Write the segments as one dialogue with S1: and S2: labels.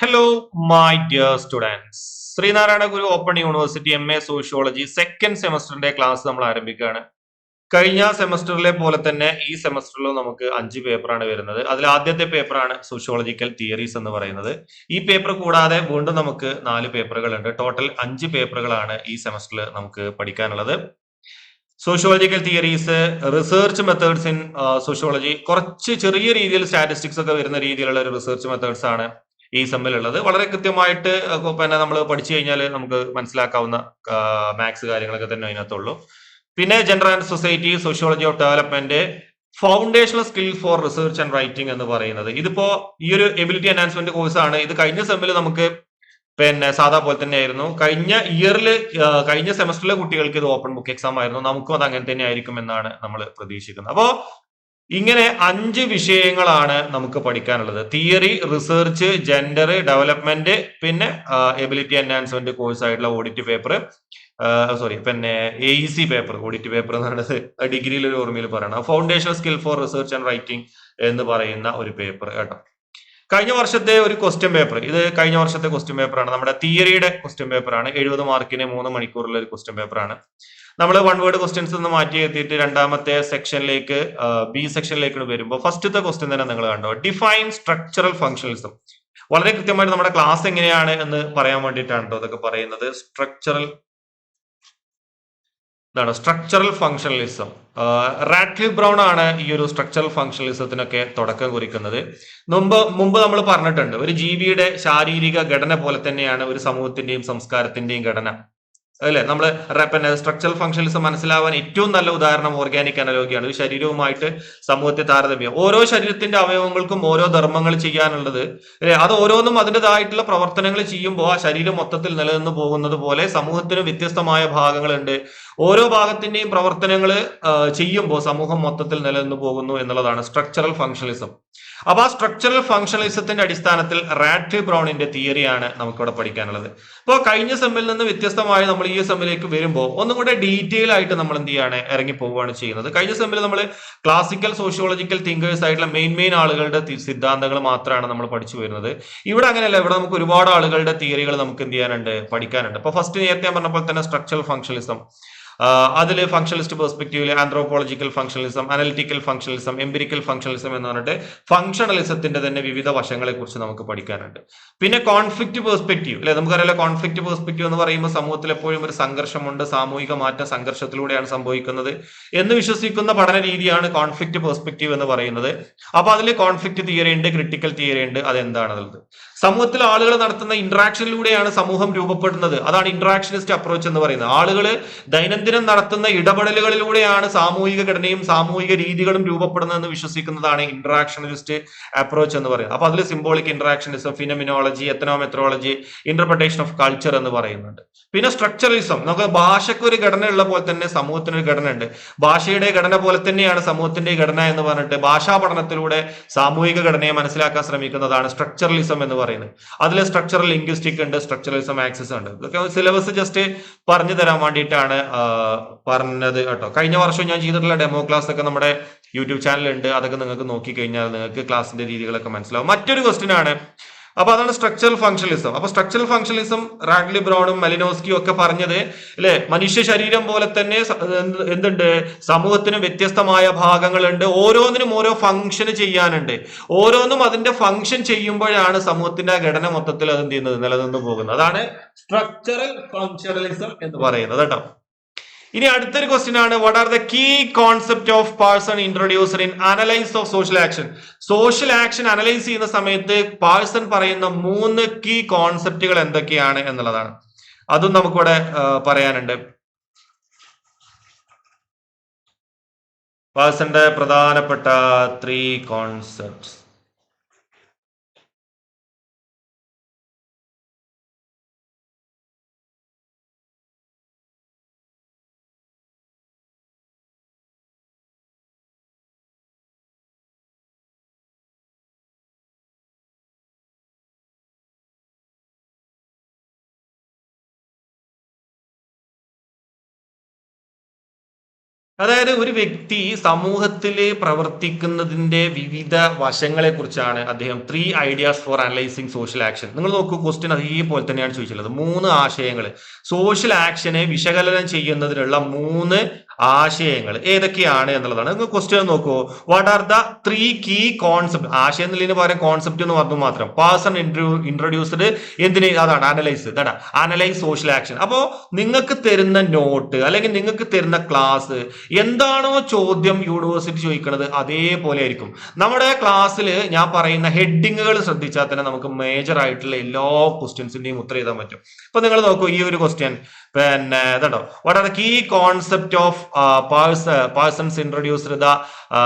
S1: Hello my dear students Sreenarayana Guru open university M A sociology second സെമസ്റ്ററിന്റെ class നമ്മൾ ആരംഭിക്കുകയാണ്. കഴിഞ്ഞ സെമസ്റ്ററിലെ പോലെ തന്നെ ഈ സെമസ്റ്ററിലും നമുക്ക് അഞ്ച് പേപ്പറാണ് വരുന്നത്. അതിൽ ആദ്യത്തെ പേപ്പറാണ് സോഷ്യോളജിക്കൽ തിയറീസ് എന്ന് പറയുന്നത്. ഈ പേപ്പർ കൂടാതെ വീണ്ടും നമുക്ക് നാല് പേപ്പറുകൾ ഉണ്ട്. ടോട്ടൽ അഞ്ച് പേപ്പറുകളാണ് ഈ സെമസ്റ്ററിൽ നമുക്ക് പഠിക്കാനുള്ളത്. Sociological theories research methods in sociology കുറച്ച് ചെറിയ രീതിയിൽ സ്റ്റാറ്റിസ്റ്റിക്സ് ഒക്കെ വരുന്ന രീതിയിലുള്ള ഒരു റിസർച്ച് മെത്തേഡ്സ് ആണ്. ഈ സെമ്മിലുള്ളത്. വളരെ കൃത്യമായിട്ട് പിന്നെ നമ്മൾ പഠിച്ചു കഴിഞ്ഞാൽ നമുക്ക് മനസ്സിലാക്കാവുന്ന മാത്സ് കാര്യങ്ങളൊക്കെ തന്നെ അതിനകത്തുള്ളൂ. പിന്നെ general and society sociology of development foundational skill for research and writing എന്ന് പറയുന്നത്. ഇതിപ്പോ ഈ ഒരു എബിലിറ്റി എൻഹാൻസ്മെന്റ് കോഴ്സ് ആണ്. ഇത് കഴിഞ്ഞ സെമ്മിൽ നമുക്ക് പിന്നെ സാധാ പോലെ തന്നെ ആയിരുന്നു കഴിഞ്ഞ ഇയറിൽ കഴിഞ്ഞ സെമസ്റ്ററിലെ കുട്ടികൾക്ക് ഇത് ഓപ്പൺ ബുക്ക് എക്സാം ആയിരുന്നു. നമുക്കും അത് അങ്ങനെ തന്നെ ആയിരിക്കും എന്നാണ് നമ്മൾ പ്രതീക്ഷിക്കുന്നത്. അപ്പോ ഇങ്ങനെ അഞ്ച് വിഷയങ്ങളാണ് നമുക്ക് പഠിക്കാനുള്ളത്. തിയറി റിസർച്ച് ജെൻഡർ ഡെവലപ്മെന്റ് പിന്നെ എബിലിറ്റി എൻഹാൻസ്മെന്റ് കോഴ്സ് ആയിട്ടുള്ള ഓഡിറ്റ് പേപ്പർ സോറി പിന്നെ A E C paper audit paper എന്ന് പറയുന്നത് ഡിഗ്രിയിൽ ഒരു ഓർമ്മയിൽ പറയണം. Foundation skill for research and writing എന്ന് പറയുന്ന ഒരു പേപ്പർ കേട്ടോ. കഴിഞ്ഞ വർഷത്തെ ഒരു ക്വസ്റ്റ്യൻ പേപ്പർ ഇത് കഴിഞ്ഞ വർഷത്തെ ക്വസ്റ്റ്യൻ പേപ്പറാണ് നമ്മുടെ തിയറിയുടെ ക്വസ്റ്റ്യൻ പേപ്പറാണ് എഴുപത് മാർക്കിന് മൂന്ന് മണിക്കൂറുള്ള ഒരു ക്വസ്റ്റ്യൻ പേപ്പറാണ് നമ്മൾ വൺ വേർഡ് ക്വസ്റ്റ്യൻസ് നിന്ന് മാറ്റി എത്തിയിട്ട് രണ്ടാമത്തെ സെക്ഷനിലേക്ക് ബി സെക്ഷനിലേക്ക് വരുമ്പോൾ ഫസ്റ്റത്തെ ക്വസ്റ്റ്യൻ തന്നെ നിങ്ങൾ കണ്ടോ? ഡിഫൈൻ സ്ട്രക്ചറൽ ഫംഗ്ഷനിസം വളരെ കൃത്യമായിട്ട് നമ്മുടെ ക്ലാസ് എങ്ങനെയാണ് എന്ന് പറയാൻ വേണ്ടിയിട്ടാണ് കേട്ടോ അതൊക്കെ പറയുന്നത്. സ്ട്രക്ചറൽ ഇതാണ് സ്ട്രക്ചറൽ ഫംഗ്ഷണലിസം റാറ്റ്ലി ബ്രൗൺ ആണ് ഈ ഒരു സ്ട്രക്ചറൽ ഫംഗ്ഷണലിസത്തിനൊക്കെ തുടക്കം കുറിക്കുന്നത്. മുമ്പ് മുമ്പ് നമ്മൾ പറഞ്ഞിട്ടുണ്ട് ഒരു ജീവിയുടെ ശാരീരിക ഘടന പോലെ തന്നെയാണ് ഒരു സമൂഹത്തിന്റെയും സംസ്കാരത്തിന്റെയും ഘടന. അല്ലെ? നമ്മൾ പിന്നെ സ്ട്രക്ചറൽ ഫംഗ്ഷൻസ് മനസ്സിലാവാൻ ഏറ്റവും നല്ല ഉദാഹരണം ഓർഗാനിക് അനലോഗിയാണ് ഒരു ശരീരവുമായിട്ട് സമൂഹത്തെ താരതമ്യം. ഓരോ ശരീരത്തിന്റെ അവയവങ്ങൾക്കും ഓരോ ധർമ്മങ്ങൾ ചെയ്യാനുള്ളത് അല്ലെ? അത് ഓരോന്നും അതിന്റെതായിട്ടുള്ള പ്രവർത്തനങ്ങൾ ചെയ്യുമ്പോൾ ആ ശരീരം മൊത്തത്തിൽ നിലനിന്ന് പോകുന്നത് പോലെ സമൂഹത്തിന് വ്യത്യസ്തമായ ഭാഗങ്ങളുണ്ട്. ഓരോ ഭാഗത്തിന്റെയും പ്രവർത്തനങ്ങൾ ചെയ്യുമ്പോൾ സമൂഹം മൊത്തത്തിൽ നിലനിന്ന് പോകുന്നു എന്നുള്ളതാണ് സ്ട്രക്ചറൽ ഫംഗ്ഷനിസം അപ്പൊ ആ സ്ട്രക്ചറൽ ഫംഗ്ഷനലിസത്തിന്റെ അടിസ്ഥാനത്തിൽ റാറ്റ് ബ്രൗണിന്റെ തിയറിയാണ് നമുക്കിവിടെ പഠിക്കാനുള്ളത്. അപ്പോൾ കഴിഞ്ഞ സെമ്മിൽ നിന്ന് വ്യത്യസ്തമായി നമ്മൾ ഈ സെമ്മിലേക്ക് വരുമ്പോൾ ഒന്നും കൂടെ ഡീറ്റെയിൽ ആയിട്ട് നമ്മൾ എന്ത് ചെയ്യാണ്? ഇറങ്ങി പോവുകയാണ് ചെയ്യുന്നത്. കഴിഞ്ഞ സെമ്മിൽ നമ്മൾ ക്ലാസിക്കൽ സോഷ്യോളജിക്കൽ തിങ്കേഴ്സ് ആയിട്ടുള്ള മെയിൻ മെയിൻ ആളുകളുടെ സിദ്ധാന്തങ്ങൾ മാത്രമാണ് നമ്മൾ പഠിച്ചു വരുന്നത്. ഇവിടെ അങ്ങനെയല്ല. ഇവിടെ നമുക്ക് ഒരുപാട് ആളുകളുടെ തിയറികൾ നമുക്ക് എന്ത് ചെയ്യാനുണ്ട്? പഠിക്കാനുണ്ട്. അപ്പൊ ഫസ്റ്റ് നേരത്തെ ഞാൻ പറഞ്ഞപ്പോൾ തന്നെ സ്ട്രക്ചറൽ ഫംഗ്ഷനിസം അതിൽ functionalist പെർസ്പെക്റ്റീവിൽ anthropological functionalism analytical functionalism empirical functionalism എന്ന് പറഞ്ഞിട്ട് ഫംഗ്ഷണലിസത്തിന്റെ തന്നെ വിവിധ വശങ്ങളെ കുറിച്ച് നമുക്ക് പഠിക്കാനുണ്ട്. പിന്നെ കോൺഫ്ലിക്റ്റ് പെർസ്പെക്റ്റീവ് അല്ലെ നമുക്കറിയാലോ കോൺഫ്ലിക്റ്റ് പെർസ്പെക്റ്റീവ് എന്ന് പറയുമ്പോൾ സമൂഹത്തിൽ എപ്പോഴും ഒരു സംഘർഷമുണ്ട് സാമൂഹിക മാറ്റ സംഘർഷത്തിലൂടെയാണ് സംഭവിക്കുന്നത് എന്ന് വിശ്വസിക്കുന്ന പഠന രീതിയാണ് കോൺഫ്ലിക്റ്റ് പെർസ്പെക്റ്റീവ് എന്ന് പറയുന്നത്. അപ്പൊ അതിൽ കോൺഫ്ലിക്റ്റ് തിയറി ഉണ്ട് ക്രിട്ടിക്കൽ തിയറി ഉണ്ട് അതെന്താണുള്ളത് സമൂഹത്തിൽ ആളുകൾ നടത്തുന്ന ഇന്ററാക്ഷനിലൂടെയാണ് സമൂഹം രൂപപ്പെടുന്നത്. അതാണ് ഇന്ററാക്ഷനിസ്റ്റ് അപ്രോച്ച് എന്ന് പറയുന്നത്. ആളുകൾ ദൈനംദിനം നടത്തുന്ന ഇടപെടലുകളിലൂടെയാണ് സാമൂഹിക ഘടനയും സാമൂഹിക രീതികളും രൂപപ്പെടുന്നതെന്ന് വിശ്വസിക്കുന്നതാണ് ഇന്ററാക്ഷനിസ്റ്റ് അപ്രോച്ച് എന്ന് പറയുന്നത്. അപ്പൊ അതിൽ symbolic interactionism phenomenology ethnomethodology interpretation of culture എന്ന് പറയുന്നുണ്ട്. പിന്നെ സ്ട്രക്ചറലിസം നമുക്ക് ഭാഷയ്ക്ക് ഒരു ഘടന ഉള്ള പോലെ തന്നെ സമൂഹത്തിന് ഒരു ഘടന ഉണ്ട് ഭാഷയുടെ ഘടന പോലെ തന്നെയാണ് സമൂഹത്തിന്റെ ഘടന എന്ന് പറഞ്ഞിട്ട് ഭാഷാ പഠനത്തിലൂടെ സാമൂഹിക ഘടനയെ മനസ്സിലാക്കാൻ ശ്രമിക്കുന്നതാണ് സ്ട്രക്ചറലിസം എന്ന് പറയുന്നത്. അതിൽ സ്ട്രക്ചറൽ ലിംഗ്വിസ്റ്റിക് ഉണ്ട് സ്ട്രക്ചറലിസം ആക്സസ് ഉണ്ട്. ഇതൊക്കെ സിലബസ് ജസ്റ്റ് പറഞ്ഞു തരാൻ വേണ്ടിയിട്ടാണ് പറഞ്ഞത് കേട്ടോ. കഴിഞ്ഞ വർഷം ഞാൻ ചെയ്തിട്ടുള്ള ഡെമോ ക്ലാസ് ഒക്കെ നമ്മുടെ യൂട്യൂബ് ചാനലുണ്ട് അതൊക്കെ നിങ്ങൾക്ക് നോക്കി കഴിഞ്ഞാൽ നിങ്ങൾക്ക് ക്ലാസിന്റെ രീതികളൊക്കെ മനസ്സിലാവും. മറ്റൊരു ക്വസ്റ്റ്യൻ ആണ് അപ്പൊ അതാണ് സ്ട്രക്ചറൽ ഫംഗ്ഷനിസം അപ്പൊ സ്ട്രക്ചറൽ ഫംഗ്ഷനിസം റാഡ്ലി ബ്രൗണും മലിനോസ്കിയും ഒക്കെ പറഞ്ഞത് അല്ലെ മനുഷ്യ ശരീരം പോലെ തന്നെ എന്തുണ്ട്? സമൂഹത്തിന് വ്യത്യസ്തമായ ഭാഗങ്ങളുണ്ട്. ഓരോന്നിനും ഓരോ ഫംഗ്ഷൻ ചെയ്യാനുണ്ട്. ഓരോന്നും അതിന്റെ ഫംഗ്ഷൻ ചെയ്യുമ്പോഴാണ് സമൂഹത്തിന്റെ ഘടന മൊത്തത്തിൽ അത് എന്ത് ചെയ്യുന്നത്? നിലനിന്ന് പോകുന്നത്. അതാണ് സ്ട്രക്ചറൽ ഫംഗ്ഷനലിസം എന്ന് പറയുന്നത് കേട്ടോ. ഇനി അടുത്തൊരു ക്വസ്റ്റ്യൻ ആണ്. What are the key concept of Parson introducer in analyse of social action social action analyse ചെയ്യുന്ന സമയത്ത് പാഴ്സൺ പറയുന്ന മൂന്ന് കീ കോൺസെപ്റ്റുകൾ എന്തൊക്കെയാണ് എന്നുള്ളതാണ്. അതും നമുക്കിവിടെ പറയാനുണ്ട്. പാഴ്സന്റെ പ്രധാനപ്പെട്ട ത്രീ കോൺസെപ്റ്റ്സ് അതായത് ഒരു വ്യക്തി സമൂഹത്തിൽ പ്രവർത്തിക്കുന്നതിന്റെ വിവിധ വശങ്ങളെ കുറിച്ചാണ് അദ്ദേഹം three ideas for analysing social action നിങ്ങൾ നോക്കൂ ക്വസ്റ്റ്യൻ അതേപോലെ തന്നെയാണ് ചോദിച്ചിട്ടുള്ളത്. മൂന്ന് ആശയങ്ങൾ സോഷ്യൽ ആക്ഷനെ വിശകലനം ചെയ്യുന്നതിനുള്ള മൂന്ന് ആശയങ്ങൾ ഏതൊക്കെയാണ് എന്നുള്ളതാണ്. നിങ്ങൾ ക്വസ്റ്റ്യൻ നോക്കൂ. What are the three key concept ആശയം എന്നുള്ളതിന് പകരം കോൺസെപ്റ്റ് എന്ന് പറഞ്ഞു മാത്രം. പേഴ്സൺ ഇൻട്രൊഡ്യൂസ്ഡ് എന്തിന്? അതാണ് അനലൈസ് ഇതാണ് അനലൈസ് സോഷ്യൽ ആക്ഷൻ അപ്പോൾ നിങ്ങൾക്ക് തരുന്ന നോട്ട് അല്ലെങ്കിൽ നിങ്ങൾക്ക് തരുന്ന ക്ലാസ് എന്താണോ ചോദ്യം യൂണിവേഴ്സിറ്റി ചോദിക്കുന്നത് അതേപോലെ ആയിരിക്കും. നമ്മുടെ ക്ലാസ്സിൽ ഞാൻ പറയുന്ന ഹെഡിങ്ങുകൾ ശ്രദ്ധിച്ചാൽ തന്നെ നമുക്ക് മേജർ ആയിട്ടുള്ള എല്ലാ ക്വസ്റ്റ്യൻസിന്റെയും ഉത്തരം എഴുതാൻ പറ്റും. ഇപ്പൊ നിങ്ങൾ നോക്കൂ ഈ ഒരു ക്വസ്റ്റ്യൻ പിന്നെ ഇതോ what are the key concept of Parsons introduced the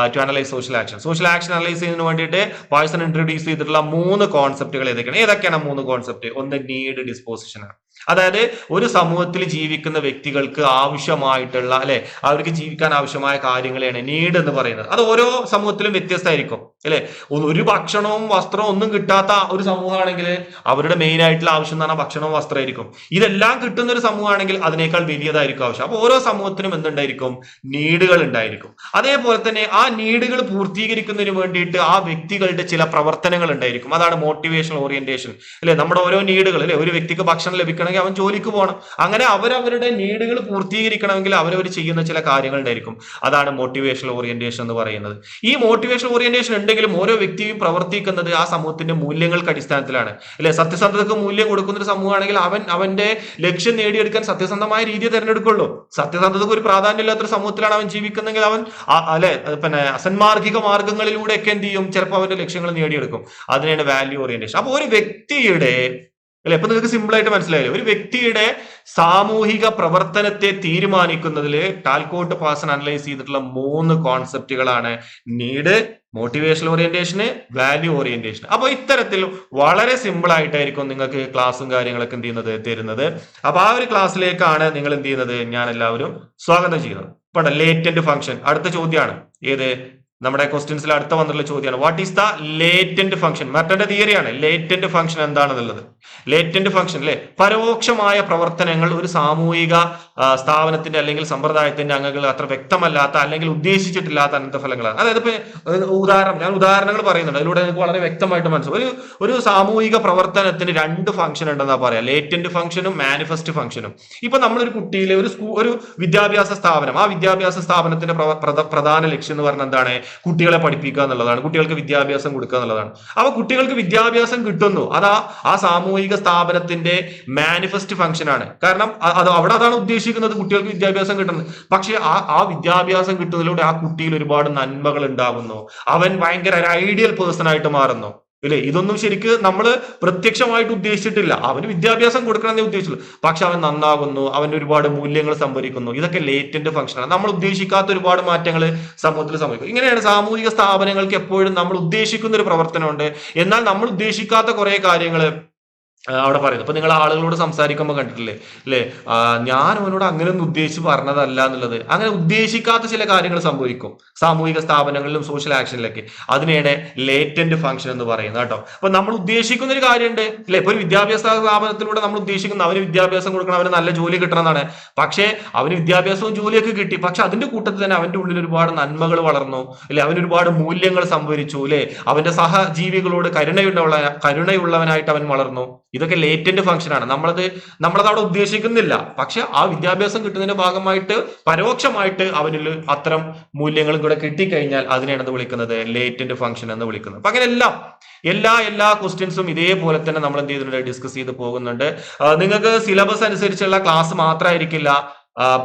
S1: to analyse social action social action analyse ചെയ്യുന്നതിന് വേണ്ടിയിട്ട് പേഴ്സൺ ഇൻട്രൊഡ്യൂസ് ചെയ്തിട്ടുള്ള മൂന്ന് കോൺസെപ്റ്റുകൾ ഏതൊക്കെയാണ്? ഏതൊക്കെയാണ് മൂന്ന് കോൺസെപ്റ്റ് ഒന്ന് നീഡ് ഡിസ്പോസിഷൻ ആണ്. അതായത് ഒരു സമൂഹത്തിൽ ജീവിക്കുന്ന വ്യക്തികൾക്ക് ആവശ്യമായിട്ടുള്ള അല്ലെ? അവർക്ക് ജീവിക്കാൻ ആവശ്യമായ കാര്യങ്ങളെയാണ് നീഡ് എന്ന് പറയുന്നത്. അത് ഓരോ സമൂഹത്തിലും വ്യത്യസ്തമായിരിക്കും. അല്ലെ? ഒരു ഭക്ഷണവും വസ്ത്രവും ഒന്നും കിട്ടാത്ത ഒരു സമൂഹമാണെങ്കിൽ അവരുടെ മെയിൻ ആയിട്ടുള്ള ആവശ്യം എന്ന് പറഞ്ഞാൽ ഭക്ഷണവും വസ്ത്രമായിരിക്കും. ഇതെല്ലാം കിട്ടുന്ന ഒരു സമൂഹമാണെങ്കിൽ അതിനേക്കാൾ വലിയതായിരിക്കും ആവശ്യം. അപ്പൊ ഓരോ സമൂഹത്തിനും എന്തുണ്ടായിരിക്കും? നീഡുകൾ ഉണ്ടായിരിക്കും. അതേപോലെ തന്നെ ആ നീഡുകൾ പൂർത്തീകരിക്കുന്നതിന് വേണ്ടിയിട്ട് ആ വ്യക്തികളുടെ ചില പ്രവർത്തനങ്ങൾ ഉണ്ടായിരിക്കും. അതാണ് മോട്ടിവേഷൻ ഓറിയന്റേഷൻ അല്ലെ? നമ്മുടെ ഓരോ നീഡുകൾ അല്ലെ? ഒരു വ്യക്തിക്ക് ഭക്ഷണം ലഭിക്കണമെങ്കിൽ അവൻ ജോലിക്ക് പോകണം. അങ്ങനെ അവരവരുടെ നീഡുകൾ പൂർത്തീകരിക്കണമെങ്കിൽ അവരവർ ചെയ്യുന്ന ചില കാര്യങ്ങൾ ഉണ്ടായിരിക്കും. അതാണ് മോട്ടിവേഷണൽ ഓറിയന്റേഷൻ എന്ന് പറയുന്നത്. ഈ മോട്ടിവേഷണൽ ഓറിയന്റേഷൻ ഉണ്ടെങ്കിലും ഓരോ വ്യക്തിയും പ്രവർത്തിക്കുന്നത് ആ സമൂഹത്തിന്റെ മൂല്യങ്ങൾക്ക് അടിസ്ഥാനത്തിലാണ്. അല്ലെ? സത്യസന്ധതക്ക് മൂല്യം കൊടുക്കുന്ന ഒരു സമൂഹമാണെങ്കിൽ അവൻ അവന്റെ ലക്ഷ്യം നേടിയെടുക്കാൻ സത്യസന്ധമായ രീതി തിരഞ്ഞെടുക്കുള്ളൂ. സത്യസന്ധതക്ക് ഒരു പ്രാധാന്യമില്ലാത്ത ഒരു സമൂഹത്തിലാണ് അവൻ ജീവിക്കുന്നെങ്കിൽ അവൻ അല്ലെ? പിന്നെ അസന്മാർഗിക മാർഗങ്ങളിലൂടെ ഒക്കെ എന്ത് ചെയ്യും? ചിലപ്പോൾ അവന്റെ ലക്ഷ്യങ്ങൾ നേടിയെടുക്കും. അതിനാണ് വാല്യൂ ഓറിയന്റേഷൻ അപ്പൊ ഒരു വ്യക്തിയുടെ അല്ലെ? അപ്പൊ നിങ്ങൾക്ക് സിമ്പിൾ ആയിട്ട് മനസ്സിലായില്ലേ? ഒരു വ്യക്തിയുടെ സാമൂഹിക പ്രവർത്തനത്തെ തീരുമാനിക്കുന്നതിൽ ടാൽക്കോട്ട് പാസൺ അനലൈസ് ചെയ്തിട്ടുള്ള മൂന്ന് കോൺസെപ്റ്റുകളാണ് നീഡ് മോട്ടിവേഷൻ ഓറിയന്റേഷന് വാല്യൂ ഓറിയന്റേഷൻ അപ്പോൾ ഇത്തരത്തിൽ വളരെ സിമ്പിൾ ആയിട്ടായിരിക്കും നിങ്ങൾക്ക് ക്ലാസ്സും കാര്യങ്ങളൊക്കെ എന്ത് ചെയ്യുന്നത്? തരുന്നത്. അപ്പൊ ആ ഒരു ക്ലാസ്സിലേക്കാണ് നിങ്ങൾ എന്ത് ചെയ്യുന്നത്? ഞാൻ എല്ലാവരും സ്വാഗതം ചെയ്യുന്നത്. ഇപ്പൊ ലേറ്റന്റ് ഫംഗ്ഷൻ അടുത്ത ചോദ്യമാണ്. ഏത്? നമ്മുടെ ക്വസ്റ്റ്യൻസിൽ അടുത്ത വന്നിട്ടുള്ള ചോദ്യമാണ്. What is the latent function മറ്റന്റെ തിയറിയാണ്. ലേറ്റന്റ് ഫംഗ്ഷൻ എന്താണെന്നുള്ളത്. ലേറ്റന്റ് ഫംഗ്ഷൻ അല്ലെ പരോക്ഷമായ പ്രവർത്തനങ്ങൾ ഒരു സാമൂഹിക സ്ഥാപനത്തിന്റെ അല്ലെങ്കിൽ സമ്പ്രദായത്തിന്റെ അംഗങ്ങൾ അത്ര വ്യക്തമല്ലാത്ത അല്ലെങ്കിൽ ഉദ്ദേശിച്ചിട്ടില്ലാത്ത അനന്തഫലങ്ങളാണ് അതായത് ഇപ്പൊ ഉദാഹരണം ഞാൻ ഉദാഹരണങ്ങൾ പറയുന്നുണ്ട്. അതിലൂടെ നിങ്ങൾക്ക് വളരെ വ്യക്തമായിട്ട് മനസ്സിലാവും. ഒരു ഒരു സാമൂഹിക പ്രവർത്തനത്തിന് രണ്ട് ഫംഗ്ഷൻ ഉണ്ടെന്നാ പറയാം. ലേറ്റന്റ് ഫംഗ്ഷനും മാനിഫെസ്റ്റ് ഫംഗ്ഷനും ഇപ്പൊ നമ്മളൊരു കുട്ടിയിലെ ഒരു സ്കൂ ഒരു വിദ്യാഭ്യാസ സ്ഥാപനം. ആ വിദ്യാഭ്യാസ സ്ഥാപനത്തിന്റെ പ്രധാന ലക്ഷ്യം എന്ന് പറഞ്ഞാൽ എന്താണ്? കുട്ടികളെ പഠിപ്പിക്കുക എന്നുള്ളതാണ് കുട്ടികൾക്ക് വിദ്യാഭ്യാസം കൊടുക്കുക എന്നുള്ളതാണ്. അപ്പൊ കുട്ടികൾക്ക് വിദ്യാഭ്യാസം കിട്ടുന്നു. അതാ ആ സാമൂഹിക സ്ഥാപനത്തിന്റെ മാനിഫെസ്റ്റ് ഫംഗ്ഷൻ ആണ്. കാരണം അത് അവിടെ അതാണ് ഉദ്ദേശിക്കുന്നത് കുട്ടികൾക്ക് വിദ്യാഭ്യാസം കിട്ടുന്നത്. പക്ഷെ ആ ആ വിദ്യാഭ്യാസം കിട്ടുന്നതിലൂടെ ആ കുട്ടിയിൽ ഒരുപാട് നന്മകൾ ഉണ്ടാകുന്നു. അവൻ ഭയങ്കര ഒരു ഐഡിയൽ പേഴ്സൺ ആയിട്ട് മാറുന്നു. ഇല്ലേ? ഇതൊന്നും ശരിക്ക് നമ്മൾ പ്രത്യക്ഷമായിട്ട് ഉദ്ദേശിച്ചിട്ടില്ല. അവന് വിദ്യാഭ്യാസം കൊടുക്കണമെന്നേ ഉദ്ദേശിച്ചുള്ളൂ. പക്ഷെ അവൻ നന്നാകുന്നു അവൻ ഒരുപാട് മൂല്യങ്ങൾ സംഭരിക്കുന്നു. ഇതൊക്കെ ലേറ്റന്റ് ഫംഗ്ഷനാണ് നമ്മൾ ഉദ്ദേശിക്കാത്ത ഒരുപാട് മാറ്റങ്ങൾ സമൂഹത്തിൽ സംഭവിക്കും. ഇങ്ങനെയാണ് സാമൂഹിക സ്ഥാപനങ്ങൾക്ക് എപ്പോഴും നമ്മൾ ഉദ്ദേശിക്കുന്ന ഒരു പ്രവർത്തനമുണ്ട്. എന്നാൽ നമ്മൾ ഉദ്ദേശിക്കാത്ത കുറെ കാര്യങ്ങൾ അവിടെ പറയുന്നത് അപ്പൊ നിങ്ങൾ ആളുകളോട് സംസാരിക്കുമ്പോൾ കണ്ടിട്ടില്ലേ? അല്ലേ ഞാൻ അവനോട് അങ്ങനെ ഒന്നും ഉദ്ദേശിച്ച് പറഞ്ഞതല്ല എന്നുള്ളത്. അങ്ങനെ ഉദ്ദേശിക്കാത്ത ചില കാര്യങ്ങൾ സംഭവിക്കും. സാമൂഹിക സ്ഥാപനങ്ങളിലും സോഷ്യൽ ആക്ഷനിലൊക്കെ അതിനിടെ ലേറ്റന്റ് ഫംഗ്ഷൻ എന്ന് പറയുന്നത് കേട്ടോ. അപ്പൊ നമ്മൾ ഉദ്ദേശിക്കുന്ന ഒരു കാര്യമുണ്ട്. അല്ലെ ഇപ്പൊ ഒരു വിദ്യാഭ്യാസ സ്ഥാപനത്തിലൂടെ നമ്മൾ ഉദ്ദേശിക്കുന്ന അവന് വിദ്യാഭ്യാസം കൊടുക്കണം അവന് നല്ല ജോലി കിട്ടണം എന്നാണ്. പക്ഷേ അവന് വിദ്യാഭ്യാസവും ജോലിയൊക്കെ കിട്ടി. പക്ഷെ അതിന്റെ കൂട്ടത്തിൽ തന്നെ അവന്റെ ഉള്ളിൽ ഒരുപാട് നന്മകൾ വളർന്നു. അല്ലെ അവന് ഒരുപാട് മൂല്യങ്ങൾ സംഭരിച്ചു. അല്ലെ അവന്റെ സഹജീവികളോട് കരുണയുള്ള കരുണയുള്ളവനായിട്ട് അവൻ വളർന്നു. ഇതൊക്കെ ലേറ്റന്റ് ഫംഗ്ഷൻ ആണ്. നമ്മളത് നമ്മളത് അവിടെ ഉദ്ദേശിക്കുന്നില്ല. പക്ഷെ ആ വിദ്യാഭ്യാസം കിട്ടുന്നതിന്റെ ഭാഗമായിട്ട് പരോക്ഷമായിട്ട് അവനിൽ അത്തരം മൂല്യങ്ങളും കൂടെ കിട്ടിക്കഴിഞ്ഞാൽ അതിനെയാണ് എന്ത് വിളിക്കുന്നത്? ലേറ്റന്റ് ഫംഗ്ഷൻ എന്ന് വിളിക്കുന്നത്. അപ്പൊ അങ്ങനെ എല്ലാം എല്ലാ എല്ലാ ക്വസ്റ്റ്യൻസും ഇതേപോലെ തന്നെ നമ്മൾ എന്ത് ചെയ്തിട്ടുണ്ട് ഡിസ്കസ് ചെയ്ത് പോകുന്നുണ്ട്. നിങ്ങൾക്ക് സിലബസ് അനുസരിച്ചുള്ള ക്ലാസ് മാത്രമായിരിക്കില്ല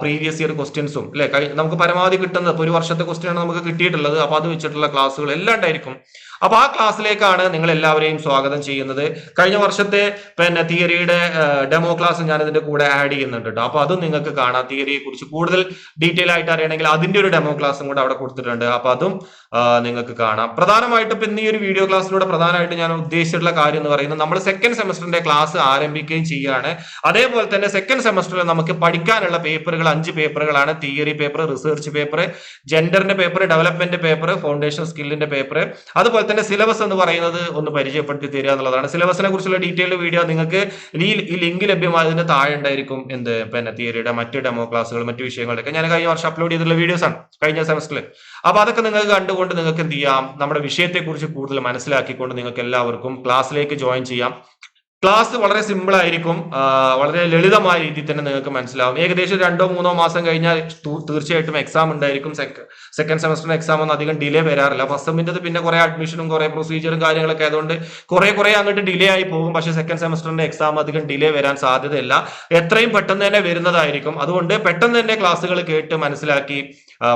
S1: പ്രീവിയസ് ഇയർ ക്വസ്റ്റ്യൻസും അല്ലെ? നമുക്ക് പരമാവധി കിട്ടുന്നത് ഒരു വർഷത്തെ ക്വസ്റ്റ്യൻ ആണ് നമുക്ക് കിട്ടിയിട്ടുള്ളത്. അപ്പൊ അത് വെച്ചിട്ടുള്ള ക്ലാസ്സുകൾ എല്ലാം ഉണ്ടായിരിക്കും. അപ്പൊ ആ ക്ലാസ്സിലേക്കാണ് നിങ്ങൾ എല്ലാവരെയും സ്വാഗതം ചെയ്യുന്നത്. കഴിഞ്ഞ വർഷത്തെ പിന്നെ തിയറിയുടെ ഡെമോ ക്ലാസ് ഞാൻ ഇതിന്റെ കൂടെ ആഡ് ചെയ്യുന്നുണ്ട് കേട്ടോ. അപ്പൊ അതും നിങ്ങൾക്ക് കാണാം. തിയറിയെ കുറിച്ച് കൂടുതൽ ഡീറ്റെയിൽ ആയിട്ട് അറിയണമെങ്കിൽ അതിന്റെ ഒരു ഡെമോ ക്ലാസ്സും കൂടെ അവിടെ കൊടുത്തിട്ടുണ്ട്. അപ്പൊ അതും നിങ്ങൾക്ക് കാണാം. പ്രധാനമായിട്ട് ഇപ്പൊ ഈ ഒരു വീഡിയോ ക്ലാസ്സിലൂടെ പ്രധാനമായിട്ട് ഞാൻ ഉദ്ദേശിച്ചിട്ടുള്ള കാര്യം എന്ന് പറയുന്നത് നമ്മൾ സെക്കൻഡ് സെമസ്റ്ററിന്റെ ക്ലാസ് ആരംഭിക്കുകയും ചെയ്യുകയാണ്. അതേപോലെ തന്നെ സെക്കൻഡ് സെമസ്റ്ററിൽ നമുക്ക് പഠിക്കാനുള്ള പേപ്പറുകൾ അഞ്ച് പേപ്പറുകളാണ്. തിയറി പേപ്പർ റിസർച്ച് പേപ്പർ ജെൻഡറിന്റെ പേപ്പർ ഡെവലപ്മെന്റ് പേപ്പർ ഫൗണ്ടേഷൻ സ്കില്ലിന്റെ പേപ്പർ അതുപോലെ തന്നെ സിലബസ് എന്ന് പറയുന്നത് ഒന്ന് പരിചയപ്പെടുത്തി തരിക എന്നുള്ളതാണ്. സിലബസിനെ കുറിച്ചുള്ള ഡീറ്റെയിൽഡ് വീഡിയോ നിങ്ങൾക്ക് ഈ ലിങ്ക് ലഭ്യമായതിന് താഴെ ഉണ്ടായിരിക്കും എന്ത്? പിന്നെ തിയറിയുടെ മറ്റ് ഡെമോ ക്ലാസ്സുകൾ മറ്റു വിഷയങ്ങളൊക്കെ ഞാൻ കഴിഞ്ഞ വർഷം അപ്ലോഡ് ചെയ്തിട്ടുള്ള വീഡിയോസ് ആണ് കഴിഞ്ഞ സെമസ്റ്ററിൽ അപ്പൊ അതൊക്കെ നിങ്ങൾക്ക് കണ്ടുകൊണ്ട് നിങ്ങൾക്ക് എന്ത് ചെയ്യാം? നമ്മുടെ വിഷയത്തെക്കുറിച്ച് കൂടുതൽ മനസ്സിലാക്കിക്കൊണ്ട് നിങ്ങൾക്ക് എല്ലാവർക്കും ക്ലാസ്സിലേക്ക് ജോയിൻ ചെയ്യാം. ക്ലാസ് വളരെ സിമ്പിൾ ആയിരിക്കും. വളരെ ലളിതമായ രീതിയിൽ തന്നെ നിങ്ങൾക്ക് മനസ്സിലാവും. ഏകദേശം രണ്ടോ മൂന്നോ മാസം കഴിഞ്ഞാൽ തീർച്ചയായിട്ടും എക്സാം ഉണ്ടായിരിക്കും. സെക്കൻഡ് സെമസ്റ്ററിന് എക്സാം ഒന്നും അധികം ഡിലേ വരാറില്ല. ഫസ്റ്റ് സെമ്മിന്റെ പിന്നെ കുറെ അഡ്മിഷനും കുറെ പ്രൊസീജിയറും കാര്യങ്ങളൊക്കെ ആയതുകൊണ്ട് കുറെ കുറെ അങ്ങോട്ട് ഡിലേ ആയി പോകും. പക്ഷേ സെക്കൻഡ് സെമസ്റ്ററിന്റെ എക്സാം അധികം ഡിലേ വരാൻ സാധ്യതയില്ല. എത്രയും പെട്ടെന്ന് തന്നെ വരുന്നതായിരിക്കും. അതുകൊണ്ട് പെട്ടെന്ന് തന്നെ ക്ലാസ്സുകൾ കേട്ട് മനസ്സിലാക്കി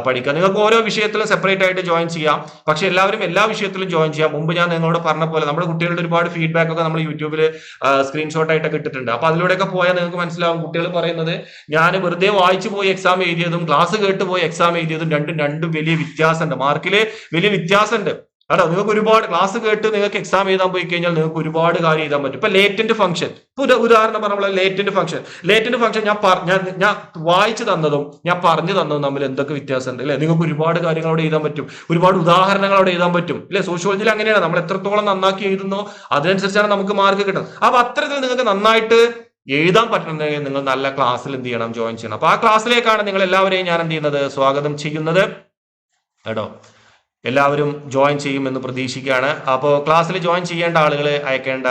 S1: പഠിക്കുക. നിങ്ങൾക്ക് ഓരോ വിഷയത്തിലും സെപ്പറേറ്റ് ആയിട്ട് ജോയിൻ ചെയ്യാം. പക്ഷെ എല്ലാവരും എല്ലാ വിഷയത്തിലും ജോയിൻ ചെയ്യാം. മുമ്പ് ഞാൻ നിങ്ങളോട് പറഞ്ഞ പോലെ നമ്മുടെ കുട്ടികളുടെ ഒരുപാട് ഫീഡ്ബാക്ക് ഒക്കെ നമ്മൾ യൂട്യൂബിൽ സ്ക്രീൻഷോട്ട് ആയിട്ടൊക്കെ ഇട്ടിട്ടുണ്ട്. അപ്പൊ അതിലൂടെയൊക്കെ പോയാൽ നിങ്ങൾക്ക് മനസ്സിലാവും കുട്ടികൾ പറയുന്നത് ഞാൻ വെറുതെ വായിച്ചു പോയി എക്സാം എഴുതിയതും ക്ലാസ് കേട്ട് പോയി എക്സാം എഴുതിയതും രണ്ടും രണ്ടും വലിയ വ്യത്യാസമുണ്ട്. മാർക്കിൽ വലിയ വ്യത്യാസമുണ്ട്. കേട്ടോ നിങ്ങൾക്ക് ഒരുപാട് ക്ലാസ് കേട്ട് നിങ്ങൾക്ക് എക്സാം എഴുതാൻ പോയി കഴിഞ്ഞാൽ നിങ്ങൾക്ക് ഒരുപാട് കാര്യം എഴുതാൻ പറ്റും. ഇപ്പൊ ലേറ്റന്റ് ഫംഗ്ഷൻ ഉദാഹരണം പറഞ്ഞ ലേറ്റന്റ് ഫംഗ്ഷൻ ലേറ്റന്റ് ഫംഗ്ഷൻ ഞാൻ ഞാൻ ഞാൻ വായിച്ചു തന്നതും ഞാൻ പറഞ്ഞു തന്നതും തമ്മിൽ എന്തൊക്കെ വ്യത്യാസമുണ്ട് അല്ലെ? നിങ്ങൾക്ക് ഒരുപാട് കാര്യങ്ങൾ അവിടെ എഴുതാൻ പറ്റും. ഒരുപാട് ഉദാഹരണങ്ങൾ അവിടെ എഴുതാൻ പറ്റും അല്ലെ? സോഷ്യോളജിയിൽ അങ്ങനെയാണ്. നമ്മൾ എത്രത്തോളം നന്നാക്കി എഴുതുന്നോ അതിനനുസരിച്ചാണ് നമുക്ക് മാർക്ക് കിട്ടുന്നത്. അപ്പൊ അത്തരത്തിൽ നിങ്ങൾക്ക് നന്നായിട്ട് എഴുതാൻ പറ്റണമെങ്കിൽ നിങ്ങൾ നല്ല ക്ലാസ്സിൽ എന്ത് ചെയ്യണം? ജോയിൻ ചെയ്യണം. അപ്പൊ ആ ക്ലാസ്സിലേക്കാണ് നിങ്ങൾ എല്ലാവരെയും ഞാൻ എന്ത് ചെയ്യുന്നത്? സ്വാഗതം ചെയ്യുന്നത്. കേട്ടോ എല്ലാവരും ജോയിൻ ചെയ്യുമെന്ന് പ്രതീക്ഷിക്കുകയാണ്. അപ്പോൾ ക്ലാസ്സിൽ ജോയിൻ ചെയ്യേണ്ട ആളുകൾ അയക്കേണ്ട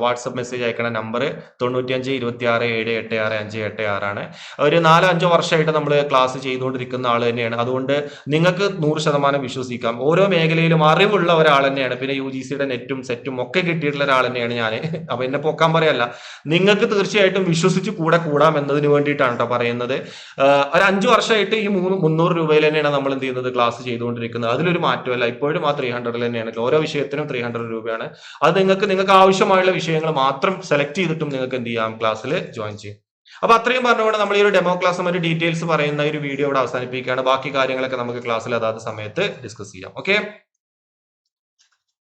S1: വാട്സപ്പ് മെസ്സേജ് അയക്കേണ്ട നമ്പർ തൊണ്ണൂറ്റിയഞ്ച് ഇരുപത്തി ആറ് ഏഴ് എട്ട് ആറ് അഞ്ച് എട്ട് ആറാണ്. ഒരു നാലോ അഞ്ചോ വർഷമായിട്ട് നമ്മൾ ക്ലാസ് ചെയ്തുകൊണ്ടിരിക്കുന്ന ആൾ തന്നെയാണ്. അതുകൊണ്ട് നിങ്ങൾക്ക് നൂറ് ശതമാനം വിശ്വസിക്കാം. ഓരോ മേഖലയിലും അറിവുള്ള ഒരാൾ തന്നെയാണ്. പിന്നെ യു ജി സിയുടെ നെറ്റും സെറ്റും ഒക്കെ കിട്ടിയിട്ടുള്ള ഒരാൾ തന്നെയാണ് ഞാൻ അപ്പോൾ എന്നെ പൊക്കാൻ പറയല്ല. നിങ്ങൾക്ക് തീർച്ചയായിട്ടും വിശ്വസിച്ച് കൂടെ കൂടാം എന്നതിന് വേണ്ടിയിട്ടാണ് കേട്ടോ പറയുന്നത്. ഒരു അഞ്ച് വർഷമായിട്ട് ഈ മൂന്ന് മുന്നൂറ് രൂപയിൽ തന്നെയാണ് നമ്മൾ എന്ത് ചെയ്യുന്നത്? ക്ലാസ് ചെയ്തുകൊണ്ടിരിക്കുന്നത്. അതിലൊരു മാറ്റമല്ല. ഇപ്പോഴും ആ ത്രീ ഹൺഡ്രഡിൽ തന്നെയാണ് ഓരോ വിഷയത്തിനും ത്രീ ഹൺഡ്രഡ് രൂപയാണ്. അത് നിങ്ങൾക്ക് നിങ്ങൾക്ക് ആവശ്യമായുള്ള വിഷയങ്ങൾ മാത്രം സെലക്ട് ചെയ്തിട്ടും നിങ്ങൾക്ക് എന്ത് ചെയ്യാം? ക്ലാസ്സിൽ ജോയിൻ ചെയ്യാം. അപ്പൊ അത്രയും പറഞ്ഞുകൊണ്ട് നമ്മൾ ഈ ഒരു ഡെമോ ക്ലാസ് ഒരു ഡീറ്റെയിൽസ് പറയുന്ന ഒരു വീഡിയോ ഇവിടെ അവസാനിപ്പിക്കുകയാണ്. ബാക്കി കാര്യങ്ങളൊക്കെ നമുക്ക് ക്ലാസ്സിൽ അതാത് സമയത്ത് ഡിസ്കസ് ചെയ്യാം. ഓക്കെ